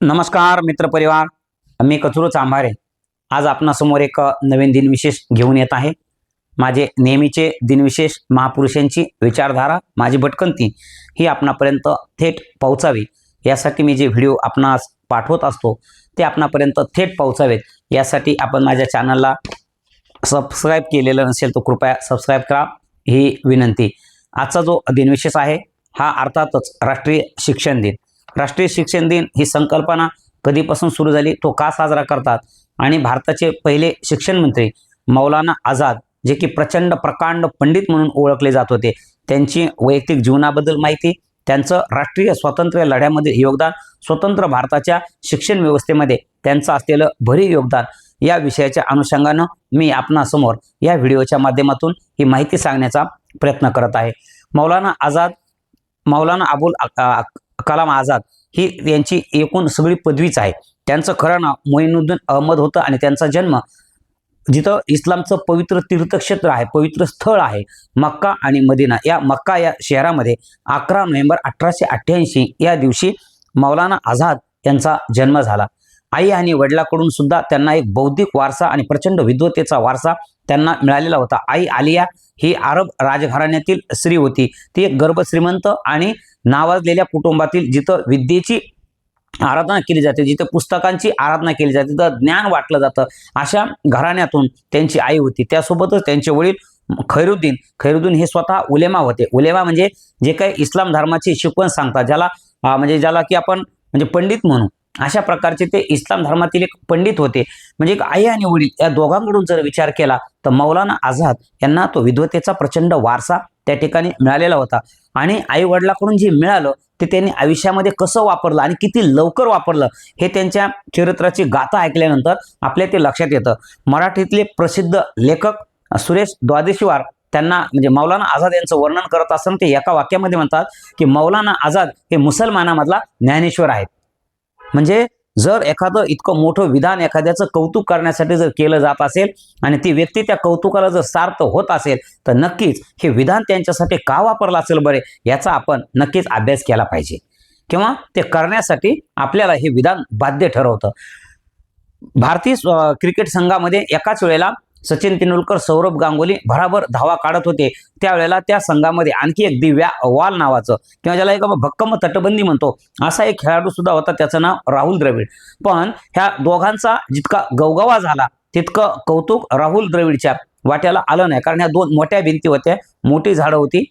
नमस्कार मित्रपरिवार. मी कचरू चांभारे. आज आपणासमोर एक नवीन दिनविशेष घेऊन येत आहे. माझे नेहमीचे दिनविशेष महापुरुषांची विचारधारा माझी भटकंती ही आपणापर्यंत थेट पोहोचावी. यासाठी मी जे व्हिडिओ आपणास पाठवत असतो ते आपणापर्यंत थेट पोहोचावेत. यासाठी आपण माझ्या चॅनलला सबस्क्राईब केलेलं नसेल तर कृपया सबस्क्राईब करा. ही विनंती. आजचा जो दिनविशेष आहे हा अर्थातच राष्ट्रीय शिक्षण दिन. राष्ट्रीय शिक्षण दिन ही संकल्पना कधीपासून सुरू झाली? तो का साजरा करतात? आणि भारताचे पहिले शिक्षण मंत्री मौलाना आझाद जे की प्रचंड प्रकांड पंडित म्हणून ओळखले जात होते त्यांची वैयक्तिक जीवनाबद्दल माहिती त्यांचं राष्ट्रीय स्वातंत्र्य लढ्यामध्ये योगदान स्वतंत्र भारताच्या शिक्षण व्यवस्थेमध्ये त्यांचं असलेलं भरीव योगदान या विषयाच्या अनुषंगानं मी आपणासमोर या व्हिडिओच्या माध्यमातून ही माहिती सांगण्याचा प्रयत्न करत आहे. मौलाना आझाद मौलाना अबुल कलाम आझाद ही यांची एकूण सगळी पदवीच आहे. त्यांचं खरं नाव मोहिनुद्दीन अहमद होतं आणि त्यांचा जन्म जिथं इस्लामचं पवित्र तीर्थक्षेत्र आहे पवित्र स्थळ आहे मक्का आणि मदिना. या मक्का या शहरामध्ये अकरा नोव्हेंबर अठराशे अठ्ठ्याऐंशी या दिवशी मौलाना आझाद यांचा जन्म झाला. आई आणि वडिलाकडून सुद्धा त्यांना एक बौद्धिक वारसा आणि प्रचंड विद्वतेचा वारसा त्यांना मिळालेला होता. आई आलिया ही अरब राजघराण्यातील स्त्री होती. ती एक गर्भश्रीमंत आणि नावाजलेल्या कुटुंबातील जिथं विद्येची आराधना केली जाते जिथं पुस्तकांची आराधना केली जाते तिथं ज्ञान वाटलं जातं. अशा घराण्यातून त्यांची आई होती. त्यासोबतच त्यांचे वडील खैरुद्दीन खैरुद्दीन हे स्वतः उलेमा होते. उलेमा म्हणजे जे काही इस्लाम धर्माची शिकवण सांगतात ज्याला म्हणजे ज्याला की आपण म्हणजे पंडित म्हणू. अशा प्रकारचे ते इस्लाम धर्मातील एक पंडित होते. म्हणजे एक आई आणि वडील या दोघांकडून जर विचार केला तर मौलाना आझाद यांना तो विद्वतेचा प्रचंड वारसा त्या ठिकाणी मिळालेला होता. आणि आई वडिलाकडून जे मिळालं ते त्यांनी आयुष्यामध्ये कसं वापरलं आणि किती लवकर वापरलं हे त्यांच्या चरित्राची गाथा ऐकल्यानंतर आपल्या ते लक्षात येतं. मराठीतले प्रसिद्ध लेखक सुरेश द्वादशीवार त्यांना म्हणजे मौलाना आझाद यांचं वर्णन करत असताना ते एका वाक्यामध्ये म्हणतात की मौलाना आझाद हे मुसलमानामधला ज्ञानेश्वर आहेत. म्हणजे जर एखादं इतकं मोठं विधान एखाद्याचं कौतुक करण्यासाठी जर केलं जात असेल आणि ती व्यक्ती त्या कौतुकाला जर सार्थ होत असेल तर नक्कीच हे विधान त्यांच्यासाठी का वापरलं असेल बरे याचा आपण नक्कीच अभ्यास केला पाहिजे. किंवा ते करण्यासाठी आपल्याला हे विधान बाध्य ठरवतं. भारतीय क्रिकेट संघामध्ये एकाच वेळेला सचिन तेंडुलकर सौरभ गांगुली भराभर धावा काढत होते. त्यावेळेला त्या संघामध्ये आणखी एक दिव्या वाल नावाचं किंवा ज्याला एक भक्कम तटबंदी म्हणतो असा एक खेळाडू सुद्धा होता. त्याचं नाव राहुल द्रविड. पण ह्या दोघांचा जितका गवगवा झाला तितकं कौतुक राहुल द्रविडच्या वाट्याला आलं नाही. कारण ह्या दोन मोठ्या भिंती होत्या. मोठी झाडं होती.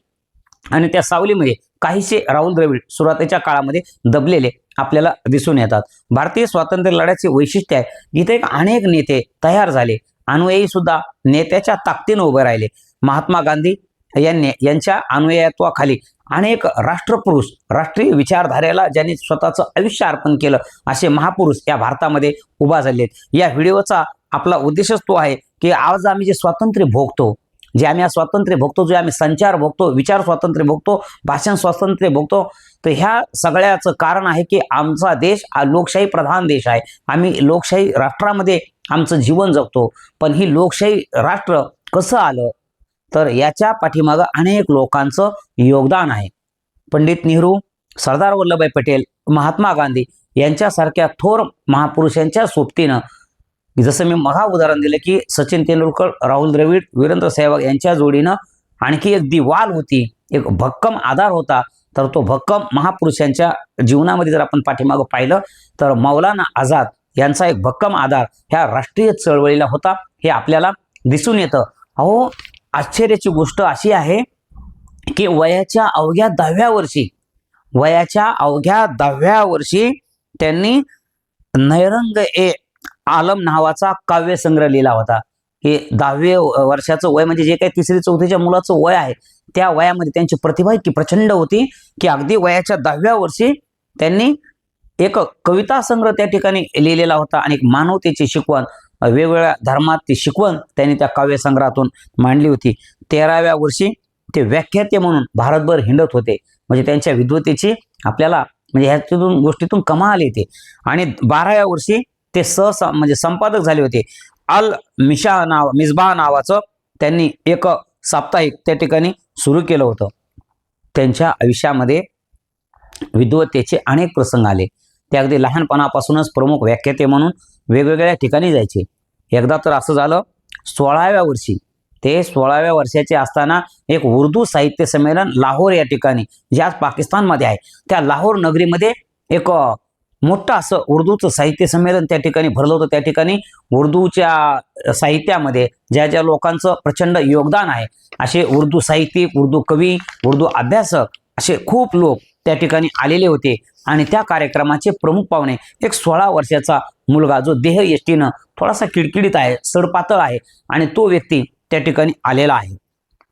आणि त्या सावलीमध्ये काहीसे राहुल द्रविड सुरुवातीच्या काळामध्ये दबलेले आपल्याला दिसून येतात. भारतीय स्वातंत्र्य लढ्याचे वैशिष्ट्य आहे. जिथे एक अनेक नेते तयार झाले. अनुयायी सुद्धा नेत्याच्या ताकदीनं उभे राहिले. महात्मा गांधी यांनी यांच्या अनुयायत्वाखाली अनेक राष्ट्रपुरुष राष्ट्रीय विचारधारेला ज्यांनी स्वतःचं आयुष्य अर्पण केलं असे महापुरुष या भारतामध्ये उभा झाले आहेत या व्हिडिओचा आपला उद्देशच तो आहे की आज आम्ही जे स्वातंत्र्य भोगतो जे आम्ही आज स्वातंत्र्य भोगतो जे आम्ही संचार भोगतो विचार स्वातंत्र्य भोगतो भाषण स्वातंत्र्य भोगतो तर ह्या सगळ्याचं कारण आहे की आमचा देश हा लोकशाही प्रधान देश आहे. आम्ही लोकशाही राष्ट्रामध्ये आमचं जीवन जगतो. पण ही लोकशाही राष्ट्र कसं आलं? तर याच्या पाठीमागं अनेक लोकांचं योगदान आहे. पंडित नेहरू सरदार वल्लभभाई पटेल महात्मा गांधी यांच्यासारख्या थोर महापुरुषांच्या सोबतीनं जसं मी महा उदाहरण दिलं की सचिन तेंडुलकर राहुल द्रविड वीरेंद्र सहवाग यांच्या जोडीनं आणखी एक दिवाल होती एक भक्कम आधार होता तर तो भक्कम महापुरुषांच्या जीवनामध्ये जर आपण पाठीमागं पाहिलं तर मौलाना आझाद यांचा एक भक्कम आधार ह्या राष्ट्रीय चळवळीला होता हे आपल्याला दिसून येतं. अहो आश्चर्याची गोष्ट अशी आहे की वयाच्या अवघ्या दहाव्या वर्षी वयाच्या अवघ्या दहाव्या वर्षी त्यांनी नैरंग ए आलम नावाचा काव्यसंग्रह लिहिला होता. हे दहावे वर्षाचं वय म्हणजे जे काही तिसरी चौथीच्या मुलाचं वय आहे त्या वयामध्ये त्यांची प्रतिभा इतकी प्रचंड होती की अगदी वयाच्या दहाव्या वर्षी त्यांनी एक कविता संग्रह त्या ठिकाणी लिहिलेला होता आणि एक मानवतेची शिकवण वेगवेगळ्या धर्मात ती शिकवण त्यांनी त्या काव्यसंग्रहातून मांडली होती. तेराव्या वर्षी ते व्याख्याते म्हणून भारतभर हिंडत होते. म्हणजे त्यांच्या विद्वतेची आपल्याला म्हणजे ह्याच्यातून गोष्टीतून कमाल येते. आणि बाराव्या वर्षी ते सह म्हणजे संपादक झाले होते. अल मिशा नाव मिसबा नावाचं त्यांनी एक साप्ताहिक त्या ठिकाणी सुरू केलं होतं. त्यांच्या आयुष्यामध्ये विद्वत्तेचे अनेक प्रसंग आले. ते अगदी लहानपणापासूनच प्रमुख व्याख्याते म्हणून वेगवेगळ्या ठिकाणी जायचे. एकदा तर असं झालं सोळाव्या वर्षी ते सोळाव्या वर्षाचे असताना एक उर्दू साहित्य संमेलन लाहोर या ठिकाणी जे आज पाकिस्तानमध्ये आहे. त्या लाहोर नगरीमध्ये एक मोठं असं उर्दूचं साहित्य संमेलन त्या ठिकाणी भरलं होतं. त्या ठिकाणी उर्दूच्या साहित्यामध्ये ज्या ज्या लोकांचं प्रचंड योगदान आहे असे उर्दू साहित्यिक उर्दू कवी उर्दू अभ्यासक असे खूप लोक त्या ठिकाणी आलेले होते आणि त्या कार्यक्रमाचे प्रमुख पाहुणे एक सोळा वर्षाचा मुलगा जो देह यष्टीनं थोडासा किडकिडीत आहे सडपातळ आहे आणि तो व्यक्ती त्या ठिकाणी आलेला आहे.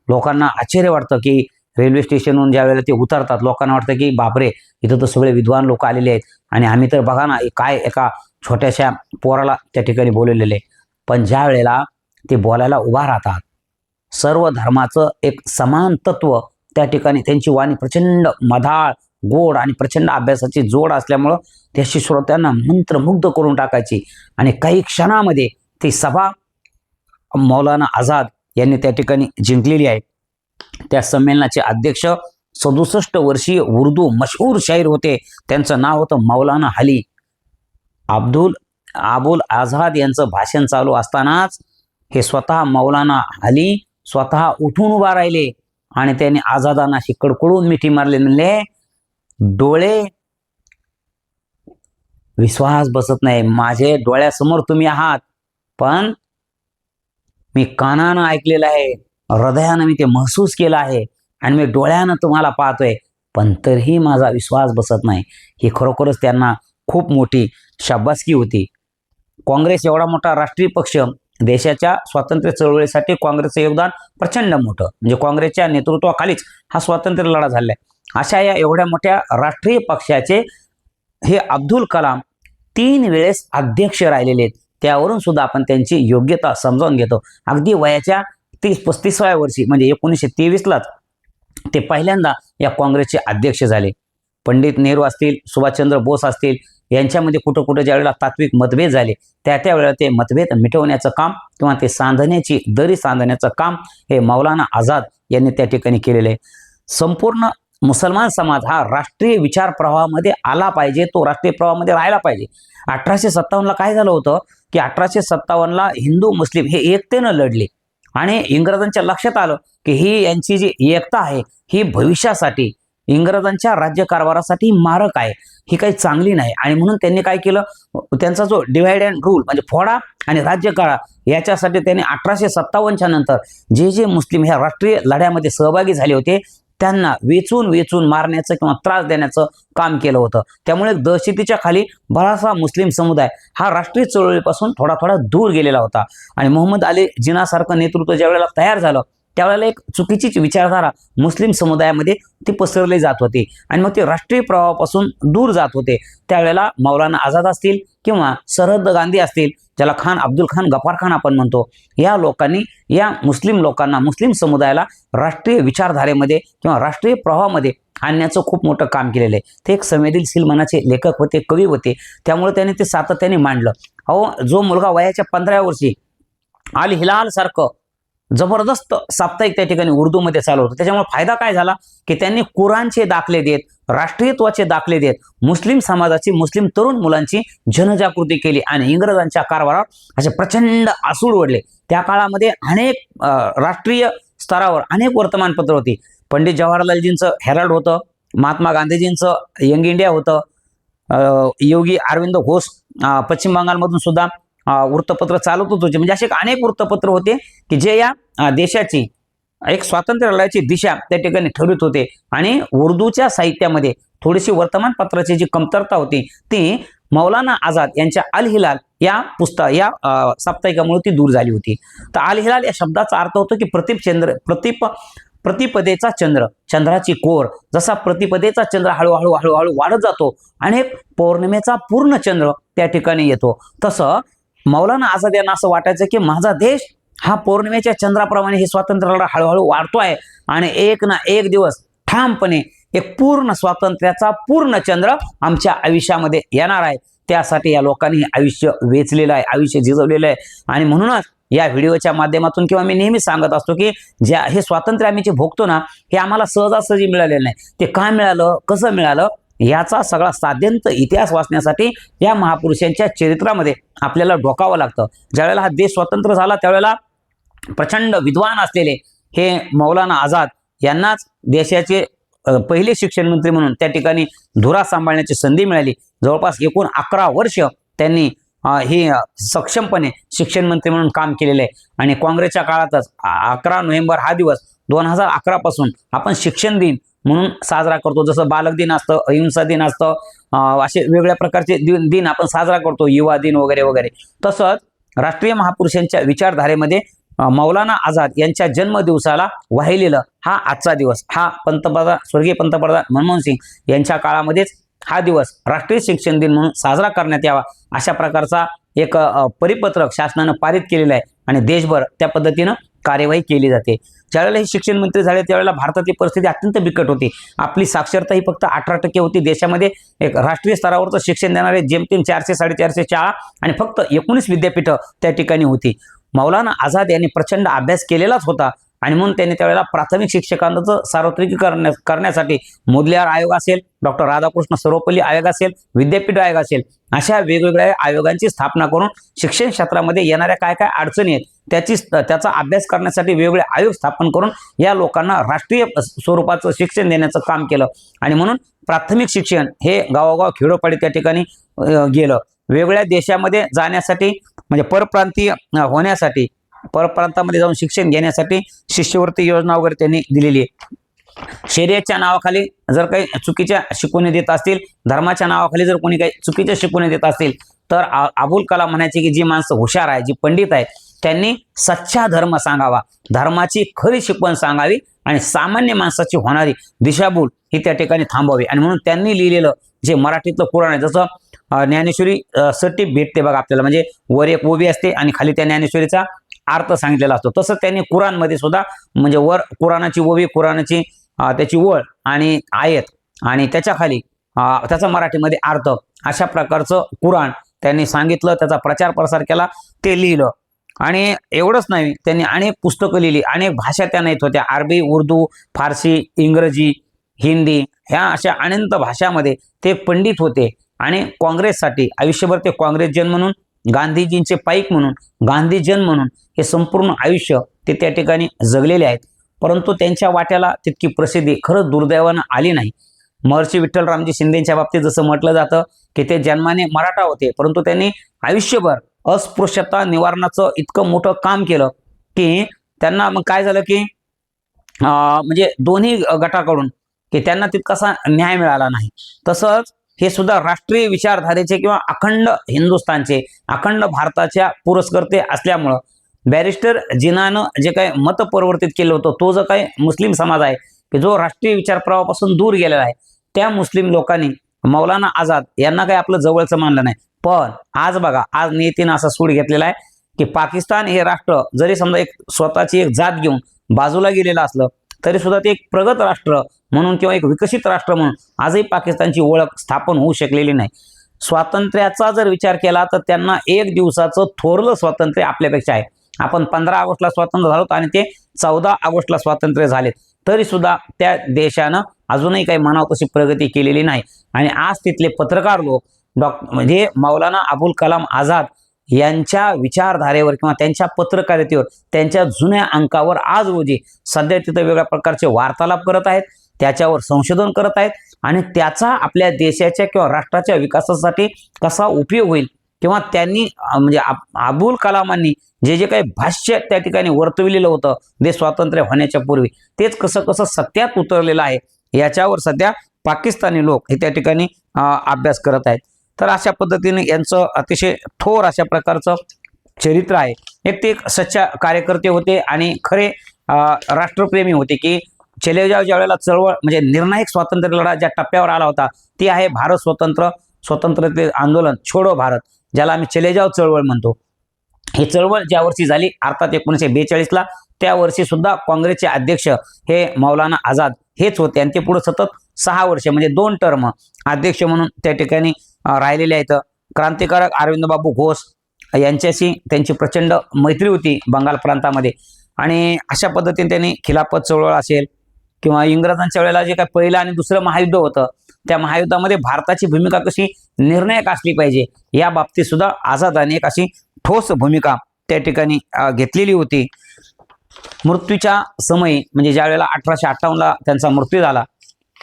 लोकांना आश्चर्य वाटतं की रेल्वे स्टेशनवरून ज्या वेळेला ते उतरतात लोकांना वाटतं की बापरे इथं तर सगळे विद्वान लोक आलेले आहेत. आणि आम्ही तर बघा ना काय एका छोट्याशा पोराला त्या ठिकाणी बोलवलेले पण ज्या वेळेला ते बोलायला उभा राहतात सर्व धर्माचं एक समान तत्व त्या ठिकाणी त्यांची वाणी प्रचंड मधाळ गोड आणि प्रचंड अभ्यासाची जोड असल्यामुळं त्याशी श्रोत्यांना मंत्रमुग्ध करून टाकायची. आणि काही क्षणामध्ये ती सभा मौलाना आझाद यांनी त्या ठिकाणी जिंकलेली आहे. त्या संमेलनाचे अध्यक्ष सदुसष्ट वर्षीय उर्दू मशहूर शाहीर होते. त्यांचं नाव होतं मौलाना हली अब्दुल आबुल आझाद यांचं भाषण चालू असतानाच हे स्वतः मौलाना हली स्वतः उठून उभा राहिले आणि त्यांनी आझादांना कडकडून मिठी मारले. म्हणले डोळे विश्वास बसत नाही. माझे डोळ्यासमोर तुम्ही आहात पण मी कानानं ऐकलेलं आहे. हृदयानं मी ते महसूस केलं आहे आणि मी डोळ्यानं तुम्हाला पाहतोय. पण तरीही माझा विश्वास बसत नाही. ही खरोखरच त्यांना खूप मोठी शाबासकी होती. काँग्रेस एवढा मोठा राष्ट्रीय पक्ष देशाच्या स्वातंत्र्य चळवळीसाठी काँग्रेसचं योगदान प्रचंड मोठं. म्हणजे काँग्रेसच्या नेतृत्वाखालीच हा स्वातंत्र्य लढा झालाय. अशा या एवढ्या मोठ्या राष्ट्रीय पक्षाचे हे अब्दुल कलाम तीन वेळेस अध्यक्ष राहिलेले आहेत. त्यावरून सुद्धा आपण त्यांची योग्यता समजावून घेतो. अगदी वयाच्या तीस पस्तीसाव्या वर्षी म्हणजे एकोणीसशे तेवीसलाच ते पहिल्यांदा या काँग्रेसचे अध्यक्ष झाले. पंडित नेहरू असतील सुभाषचंद्र बोस असतील यांच्यामध्ये कुठं कुठं ज्या वेळेला तात्विक मतभेद झाले त्या त्यावेळेला ते मतभेद मिटवण्याचं काम किंवा ते सांधण्याची दरी सांधण्याचं काम हे मौलाना आझाद यांनी त्या ठिकाणी केलेलं आहे. संपूर्ण मुसलमान समाज हा राष्ट्रीय विचार प्रवाहामध्ये आला पाहिजे तो राष्ट्रीय प्रवाहामध्ये राहायला पाहिजे. अठराशे सत्तावन्नला काय झालं होतं की अठराशे सत्तावन्नला हिंदू मुस्लिम हे एकतेनं लढले. आणि इंग्रजांच्या लक्षात आलं की ही यांची जी एकता आहे ही भविष्यासाठी इंग्रजांच्या राज्यकारभारासाठी मारक आहे. ही काही चांगली नाही. आणि म्हणून त्यांनी काय केलं? त्यांचा जो डिवाइड अँड रूल म्हणजे फोडा आणि राज्य काळा याच्यासाठी त्यांनी अठराशे सत्तावन्नच्या नंतर जे जे मुस्लिम ह्या राष्ट्रीय लढ्यामध्ये सहभागी झाले होते त्यांना वेचून वेचून मारण्याचं किंवा त्रास देण्याचं काम केलं होतं. त्यामुळे दहशतीच्या खाली बराचसा मुस्लिम समुदाय हा राष्ट्रीय चळवळीपासून थोडा थोडा दूर गेलेला होता. आणि मोहम्मद अली जिनासारखं नेतृत्व ज्या वेळेला तयार झालं त्यावेळेला एक चुकीचीच विचारधारा मुस्लिम समुदायामध्ये ती पसरली जात होती. आणि मग ते राष्ट्रीय प्रवाहापासून दूर जात होते. त्यावेळेला मौलाना आझाद असतील किंवा सरहद गांधी असतील ज्याला खान अब्दुल खान गफार खान आपण म्हणतो या लोकांनी या मुस्लिम लोकांना मुस्लिम समुदायाला राष्ट्रीय विचारधारेमध्ये किंवा राष्ट्रीय प्रवाहामध्ये आणण्याचं खूप मोठं काम केलेलं आहे. ते एक संवेदनशील मनाचे लेखक होते कवी होते. त्यामुळे त्याने ते सातत्याने मांडलं. अहो जो मुलगा वयाच्या पंधरा वर्षी आल हिलाल सारखं जबरदस्त साप्ताहिक त्या ठिकाणी उर्दूमध्ये चालू होतं. त्याच्यामुळे फायदा काय झाला? की त्यांनी कुराणचे दाखले देत राष्ट्रीयत्वाचे दाखले देत मुस्लिम समाजाची मुस्लिम तरुण मुलांची जनजागृती केली आणि इंग्रजांच्या कारभारावर असे प्रचंड आसूड ओढले. त्या काळामध्ये अनेक राष्ट्रीय स्तरावर अनेक वर्तमानपत्र होती. पंडित जवाहरलालजींचं हेराल्ड होतं महात्मा गांधीजींचं यंग इंडिया होतं योगी अरविंद घोष पश्चिम बंगालमधून सुद्धा वृत्तपत्र चालवत होते म्हणजे असे अनेक वृत्तपत्र होते की जे या देशाची एक स्वातंत्र्य लढ्याची दिशा त्या ठिकाणी ठरवित होते. आणि उर्दूच्या साहित्यामध्ये थोडीशी वर्तमानपत्राची जी कमतरता होती ती मौलाना आझाद यांच्या अल हिलाल या पुस्तक या साप्ताहिकामुळे ती दूर झाली होती. तर अल हिलाल या शब्दाचा अर्थ होतो की प्रतीप चंद्र प्रतीप प्रतिपदेचा चंद्र चंद्राची कोर. जसा प्रतिपदेचा चंद्र हळूहळू हळूहळू वाढत जातो आणि पौर्णिमेचा पूर्ण चंद्र त्या ठिकाणी येतो. तसं मौलाना आझाद यांना असं वाटायचं की माझा देश हा पौर्णिमेच्या चंद्राप्रमाणे हे स्वातंत्र्य लढा हळूहळू वाढतो आहे आणि एक ना एक दिवस ठामपणे एक पूर्ण स्वातंत्र्याचा पूर्ण चंद्र आमच्या आयुष्यामध्ये येणार आहे. त्यासाठी या लोकांनी आयुष्य वेचलेलं आहे आयुष्य झिजवलेलं आहे. आणि म्हणूनच या व्हिडिओच्या माध्यमातून किंवा मी नेहमी सांगत असतो की ज्या हे स्वातंत्र्य आम्ही जे भोगतो ना हे आम्हाला सहजासहजी मिळालेलं नाही. ते का मिळालं कसं मिळालं? याचा सगळा साध्यंत इतिहास वाचण्यासाठी या महापुरुषांच्या चरित्रामध्ये आपल्याला डोकावं लागतं. ज्यावेळेला हा देश स्वतंत्र झाला त्यावेळेला प्रचंड विद्वान असलेले हे मौलाना आझाद यांनाच देशाचे पहिले शिक्षण मंत्री म्हणून त्या ठिकाणी धुरा सांभाळण्याची संधी मिळाली. जवळपास एकूण अकरा वर्ष त्यांनी हे ही सक्षमपणे शिक्षण मंत्री म्हणून काम केलेलं आहे. आणि काँग्रेसच्या काळातच अकरा नोव्हेंबर हा दिवस दोन हजार अकरा पासून आपण शिक्षण दिन म्हणून साजरा करतो. जसं बालक दिन असतं अहिंसा दिन असतं असे वेगळ्या प्रकारचे दिन दिन आपण साजरा करतो युवा दिन वगैरे वगैरे. तसंच राष्ट्रीय महापुरुषांच्या विचारधारेमध्ये मौलाना आझाद यांच्या जन्मदिवसाला वाहिलेलं हा आजचा दिवस. हा पंतप्रधान स्वर्गीय पंतप्रधान मनमोहन सिंग यांच्या काळामध्येच हा दिवस राष्ट्रीय शिक्षण दिन म्हणून साजरा करण्यात यावा अशा प्रकारचा एक परिपत्रक शासनानं पारित केलेलं आहे आणि देशभर त्या पद्धतीनं कार्यवाही केली जाते. ज्यावेळेला हे शिक्षण मंत्री झाले त्यावेळेला भारतातली परिस्थिती अत्यंत बिकट होती. आपली साक्षरता ही फक्त अठरा टक्के होती. देशामध्ये एक राष्ट्रीय स्तरावरचं शिक्षण देणारे जेमतेम चारशे साडेचारशे शाळा आणि फक्त एकोणीस विद्यापीठं त्या ठिकाणी होती. मौलाना आझाद यांनी प्रचंड अभ्यास केलेलाच होता. आणि म्हणून त्यांनी त्यावेळेला प्राथमिक शिक्षकांचं सार्वत्रिकीकरण करण्यासाठी मोदलियार आयोग असेल डॉक्टर राधाकृष्ण सर्वपल्ली आयोग असेल विद्यापीठ आयोग असेल अशा वेगवेगळ्या आयोगांची स्थापना करून शिक्षण क्षेत्रामध्ये येणाऱ्या काय काय अडचणी आहेत त्याची त्याचा अभ्यास करण्यासाठी वेगवेगळे आयोग स्थापन करून या लोकांना राष्ट्रीय स्वरूपाचं शिक्षण देण्याचं काम केलं. आणि म्हणून प्राथमिक शिक्षण हे गावोगाव खेडोपाडी त्या ठिकाणी गेलं. वेगळ्या देशामध्ये जाण्यासाठी म्हणजे परप्रांतीय होण्यासाठी परप्रांतामध्ये जाऊन शिक्षण घेण्यासाठी शिष्यवृत्ती योजना वगैरे त्यांनी दिलेली आहे. शर्यतच्या नावाखाली जर काही चुकीच्या शिकवणी देत असतील धर्माच्या नावाखाली जर कोणी काही चुकीच्या शिकवणी देत असतील तर अबुल कलाम म्हणायचे की जी माणसं हुशार आहे जी पंडित आहेत त्यांनी सच्चा धर्म सांगावा. धर्माची खरी शिकवण सांगावी आणि सामान्य माणसाची होणारी दिशाभूल ही त्या ठिकाणी थांबवावी. आणि म्हणून त्यांनी लिहिलेलं जे मराठीतलं पुराण आहे जसं ज्ञानेश्वरी सटी भेटते बघा आपल्याला. म्हणजे वर एक ओबी असते आणि खाली त्या ज्ञानेश्वरीचा अर्थ सांगितलेला असतो. तसं त्यांनी कुराणमध्ये सुद्धा म्हणजे वर कुराणाची ओवी कुराणाची त्याची ओळ आणि आयत आणि त्याच्याखाली त्याचा मराठीमध्ये अर्थ अशा प्रकारचं कुराण त्यांनी सांगितलं त्याचा प्रचार प्रसार केला ते लिहिलं. आणि एवढंच नाही त्यांनी अनेक पुस्तकं लिहिली अनेक भाषा त्यांना येत होत्या. अरबी उर्दू फारसी इंग्रजी हिंदी ह्या अशा अनंत भाषामध्ये ते पंडित होते. आणि काँग्रेससाठी आयुष्यभर ते काँग्रेसजन म्हणून गांधीजींचे पाईक म्हणून गांधीजन म्हणून हे संपूर्ण आयुष्य ते त्या ठिकाणी जगलेले आहेत. परंतु त्यांच्या वाट्याला तितकी प्रसिद्धी खरंच दुर्दैवानं आली नाही. महर्षी विठ्ठलरामजी शिंदेच्या बाबतीत जसं म्हटलं जातं की ते जन्माने मराठा होते परंतु त्यांनी आयुष्यभर अस्पृश्यता निवारणाचं इतकं मोठं काम केलं की त्यांना मग काय झालं की म्हणजे दोन्ही गटाकडून की त्यांना तितकासा न्याय मिळाला नाही. तसंच हे सुद्धा राष्ट्रीय विचारधारेचे किंवा अखंड हिंदुस्थानचे अखंड भारताच्या पुरस्कर्ते असल्यामुळं बॅरिस्टर जिनानं जे काही मत परिवर्तित केलं होतं तो जो काही मुस्लिम समाज आहे की जो राष्ट्रीय विचार प्रवाहापासून दूर गेलेला आहे त्या मुस्लिम लोकांनी मौलाना आझाद यांना काही आपलं जवळचं मानलं नाही. पण आज बघा आज नियतीनं असा सूड घेतलेला आहे की पाकिस्तान हे राष्ट्र जरी समजा एक स्वतःची एक जात घेऊन बाजूला गेलेलं असलं तरी सुद्धा ते एक प्रगत राष्ट्र म्हणून किंवा एक विकसित राष्ट्र म्हणून आजही पाकिस्तानची ओळख स्थापन होऊ शकलेली नाही. स्वातंत्र्याचा जर विचार केला तर त्यांना एक दिवसाचं थोरलं स्वातंत्र्य आपल्यापेक्षा आहे. आपण पंधरा ऑगस्टला स्वातंत्र्य झालो आणि ते चौदा ऑगस्टला स्वातंत्र्य झाले तरी सुद्धा त्या देशानं अजूनही काही म्हणावं तशी प्रगती केलेली नाही. आणि आज तिथले पत्रकार लोक डॉक म्हणजे मौलाना अबुल कलाम आझाद यांच्या विचारधारेवर किंवा त्यांच्या पत्रकारितेवर त्यांच्या जुन्या अंकावर आज रोजी सध्या तिथं वेगळ्या प्रकारचे वार्तालाप करत आहेत त्याच्यावर संशोधन करत आहेत आणि त्याचा आपल्या देशाच्या किंवा राष्ट्राच्या विकासासाठी कसा उपयोग होईल किंवा त्यांनी म्हणजे अबुल कलामांनी जे जे काही भाष्य त्या ठिकाणी वर्तविलेलं होतं ते स्वातंत्र्य होण्याच्या पूर्वी तेच कसं कसं सत्यात उतरलेलं आहे याच्यावर सध्या पाकिस्तानी लोक हे त्या ठिकाणी अभ्यास करत आहेत. तर अशा पद्धतीने यांचं अतिशय थोर अशा प्रकारचं चरित्र आहे. एक ते एक सच्चा कार्यकर्ते होते आणि खरे राष्ट्रप्रेमी होते की चलेजाव ज्या वेळेला चळवळ म्हणजे निर्णायक स्वातंत्र्य लढा ज्या टप्प्यावर आला होता ती आहे भारत स्वतंत्र स्वतंत्रते आंदोलन छोडो भारत ज्याला आम्ही चलेजाव चळवळ म्हणतो. ही चळवळ ज्या वर्षी झाली अर्थात एकोणीसशे बेचाळीसला त्या वर्षी सुद्धा काँग्रेसचे अध्यक्ष हे मौलाना आझाद हेच होते. आणि ते पुढे सतत सहा वर्ष म्हणजे दोन टर्म अध्यक्ष म्हणून त्या ठिकाणी राहिलेले आहेत. क्रांतिकारक अरविंदबाबू घोष यांच्याशी त्यांची प्रचंड मैत्री होती बंगाल प्रांतामध्ये. आणि अशा पद्धतीने त्यांनी खिलाफत चळवळ असेल किंवा इंग्रजांच्या वेळेला जे काय पहिलं आणि दुसरं महायुद्ध होतं त्या महायुद्धामध्ये भारताची भूमिका कशी निर्णायक असली पाहिजे या बाबतीत सुद्धा आझादाने एक अशी ठोस भूमिका त्या ठिकाणी घेतलेली होती. मृत्यूच्या समयी म्हणजे ज्या वेळेला अठराशे अठ्ठावन्नला त्यांचा मृत्यू झाला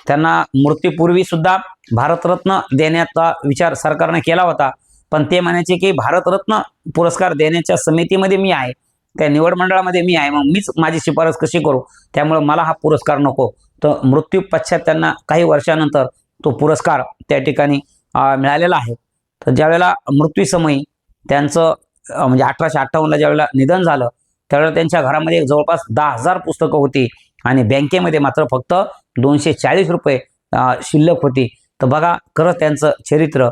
त्यांना मृत्यूपूर्वी सुद्धा भारतरत्न देण्याचा विचार सरकारने केला होता. पण ते म्हणायचे की भारतरत्न पुरस्कार देण्याच्या समितीमध्ये मी आहे. त्या निवड मंडळामध्ये मी आहे. मग मीच माझी शिफारस कशी करू? त्यामुळे मला हा पुरस्कार नको. तर मृत्यू पश्चात त्यांना काही वर्षानंतर तो पुरस्कार त्या ठिकाणी मिळालेला आहे. तर ज्यावेळेला मृत्यूसमयी त्यांचं म्हणजे अठराशे अठ्ठावन्नला ज्यावेळेला निधन झालं त्यावेळेला त्यांच्या घरामध्ये जवळपास दहा हजार पुस्तकं होती. आणि बँकेमध्ये मात्र फक्त दोनशे चाळीस रुपये शिल्लक होती. तर बघा खरंच त्यांचं चरित्र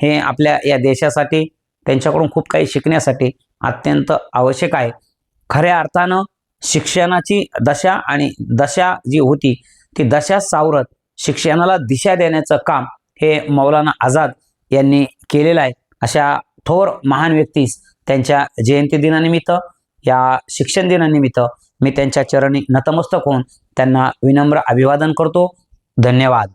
हे आपल्या या देशासाठी त्यांच्याकडून खूप काही शिकण्यासाठी अत्यंत आवश्यक आहे. खऱ्या अर्थानं शिक्षणाची दशा आणि दशा जी होती ती दशा सावरत शिक्षणाला दिशा देण्याचं काम हे मौलाना आझाद यांनी केलेलं आहे. अशा थोर महान व्यक्तीस त्यांच्या जयंती दिनानिमित्त या शिक्षण दिनानिमित्त मी त्यांच्या चरणी नतमस्तक होऊन त्यांना विनम्र अभिवादन करतो. धन्यवाद.